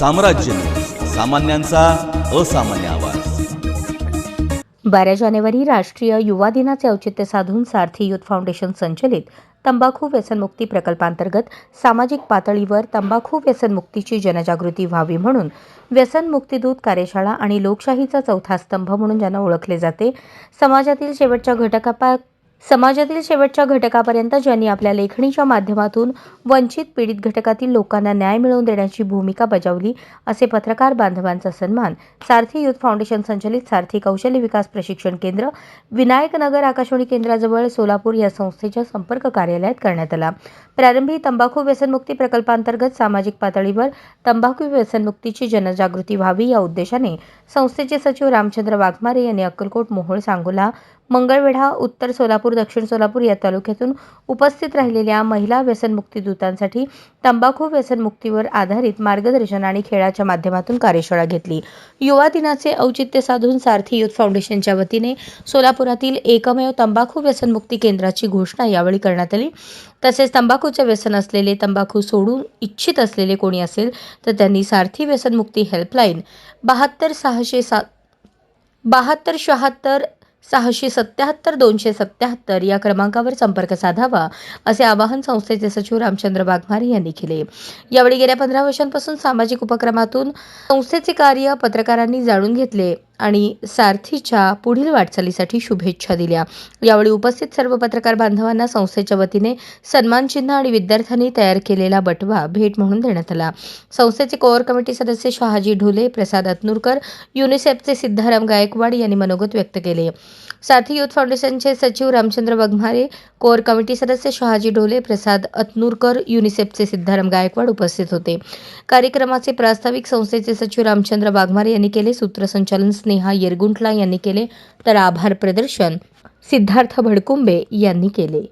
साम्राज्य. सामान्यांचा असामान्य आवाज. बारा जानेवारी राष्ट्रीय युवा दिनाचे औचित्य साधून सारथी युथ फाउंडेशन संचलित तंबाखू व्यसनमुक्ती प्रकल्पांतर्गत सामाजिक पातळीवर तंबाखू व्यसनमुक्तीची जनजागृती व्हावी म्हणून व्यसनमुक्ती दूत कार्यशाळा आणि लोकशाहीचा चौथा स्तंभ म्हणून ज्यांना ओळखले जाते समाजातील शेवटच्या घटकापा समाजातील शेवटच्या घटकापर्यंत ज्यांनी आपल्या लेखणीच्या माध्यमातून वंचित पीडित घटकातील लोकांना न्याय मिळवून देण्याची भूमिका बजावली असे पत्रकार बांधवांचा सन्मान सारथी युथ फाउंडेशन संचलित सारथी कौशल्य विकास प्रशिक्षण केंद्र विनायक नगर आकाशवाणी केंद्राजवळ सोलापूर या संस्थेच्या संपर्क कार्यालयात करण्यात आला. प्रारंभी तंबाखू व्यसनमुक्ती प्रकल्पांतर्गत सामाजिक पातळीवर तंबाखू व्यसनमुक्तीची जनजागृती व्हावी या उद्देशाने संस्थेचे सचिव रामचंद्र वाघमारे यांनी अक्कलकोट मोहोळ सांगोला मंगळवेढा उत्तर सोलापूर दक्षिण सोलापूर या तालुक्यातून उपस्थित राहिलेल्या महिला व्यसनमुक्ती दूतांसाठी तंबाखू व्यसनमुक्तीवर आधारित मार्गदर्शन आणि खेळाच्या माध्यमातून कार्यशाळा घेतली. युवा दिनाचे औचित्य साधून सारथी युथ फाउंडेशनच्या वतीने सोलापुरातील एकमेव तंबाखू व्यसनमुक्ती केंद्राची घोषणा यावेळी करण्यात आली. तसेच तंबाखूचे व्यसन असलेले तंबाखू सोडून इच्छित असलेले कोणी असेल तर त्यांनी सारथी व्यसनमुक्ती हेल्पलाईन बहात्तर सहाशे सात बहात्तर शहात्तर सहाशे सत्याहत्तर दोनशे सत्याहत्तर या क्रमांकावर संपर्क साधावा असे आवाहन संस्थेचे सचिव रामचंद्र वाघमारे यांनी केले. यावेळी गेल्या पंधरा वर्षांपासून सामाजिक उपक्रमातून संस्थेचे कार्य पत्रकारांनी जाणून घेतले. आणि सारथीच्या पुढील वाटचालीसाठी शुभेच्छा दिल्या. यावेळी उपस्थित सर्व पत्रकार बांधवांना संस्थेच्या वतीने सन्मानचिन्ह आणि विद्यार्थ्यांनी तयार केलेला बटवा भेट म्हणून देण्यात आला. संस्थेचे कोअर कमिटी सदस्य शहाजी ढोले प्रसाद अतनुरकर युनिसेफचे सिद्धाराम गायकवाड यांनी मनोगत व्यक्त केले. साथी युथ फाउंडेशनचे सचिव रामचंद्र वघमारे कोअर कमिटी सदस्य शहाजी ढोले प्रसाद अतनुरकर युनिसेफचे सिद्धाराम गायकवाड उपस्थित होते. कार्यक्रमाचे प्रास्ताविक संस्थेचे सचिव रामचंद्र वाघमारे यांनी केले सूत्रसंचालन स्नेहा येरगुंटला यांनी केले तर आभार प्रदर्शन सिद्धार्थ भडकुंबे यांनी केले.